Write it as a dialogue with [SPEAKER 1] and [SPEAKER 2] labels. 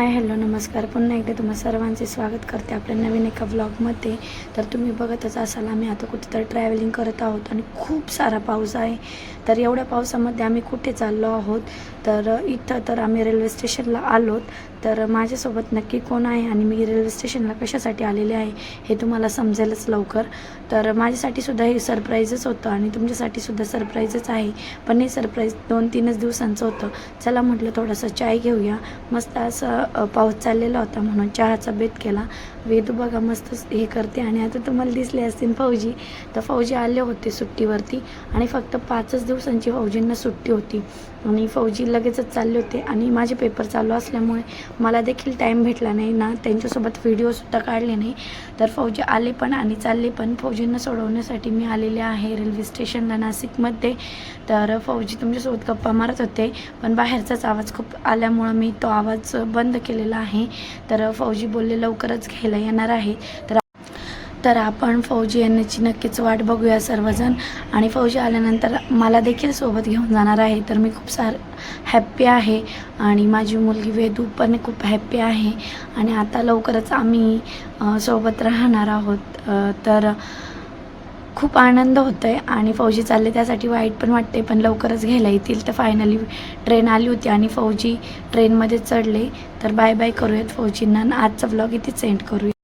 [SPEAKER 1] Hi hello नमस्कार. पुन्हा एकदा तुम्हा सर्वांचे स्वागत करते आपल्या नवीन एका व्लॉगमध्ये तर तुम्ही बघतच असाल आम्ही आता कुठेतरी ट्रॅव्हलिंग करत आहोत आणि खूप सारा पाऊस आहे. तर एवढ्या पावसामध्ये आम्ही कुठे चाललो आहोत? तर इथं तर आम्ही रेल्वे स्टेशनला आलोत. तर माझ्यासोबत नक्की कोण आहे आणि मी रेल्वे स्टेशनला कशासाठी आलेले आहे हे तुम्हाला समजेलच लवकर. तर माझ्यासाठी सुद्धा हे सरप्राईजच होतं आणि तुमच्यासाठी सुद्धा सरप्राईजच आहे. पण हे सरप्राईज दोन तीनच दिवसांचं होतं. चला म्हटलं थोडंसं चाय घेऊया. मस्त असं पाऊस चाललेला होता म्हणून चहाचा बेत केला. वेदू बघा मस्त हे करते आणि आता तुम्हाला दिसले असतील फौजी. तर फौजी आले होते सुट्टीवरती आणि फक्त पाचच दिवसांची फौजींना सुट्टी होती. आणि फौजी लगेचच चालले होते आणि माझे पेपर चालू असल्यामुळे मला देखील टाईम भेटला नाही ना. त्यांच्यासोबत व्हिडिओसुद्धा काढले नाही. तर फौजी आले पण आणि चालले पण. फौजींना सोडवण्यासाठी मी आलेले आहे रेल्वे स्टेशनला नाशिकमध्ये. तर फौजी तुमच्यासोबत गप्पा मारत होते. पण बाहेरचाच आवाज खूप आल्यामुळं मी तो आवाज बंद केलेला आहे. तर फौजी बोलले लवकरच घ्यायला येणार आहे. तर तर आपण फौजी येण्याची नक्कीच वाट बघूया सर्वजण. आणि फौजी आल्यानंतर मला देखील सोबत घेऊन जाणार आहे. तर मी खूप सार हॅप्पी आहे. आणि माझी मुलगी वेदू पण खूप हॅप्पी आहे. आणि आता लवकरच आम्ही सोबत राहणार आहोत. तर खूप आनंद होतो आहे आणि फौजी चालले त्यासाठी वाईट पण वाटते पण लवकरच घ्यायला येतील. तर फायनली ट्रेन आली होती आणि फौजी ट्रेनमध्ये चढले. तर बाय बाय करूयात फौजींना. आजचा ब्लॉग इथे सेंड करूया.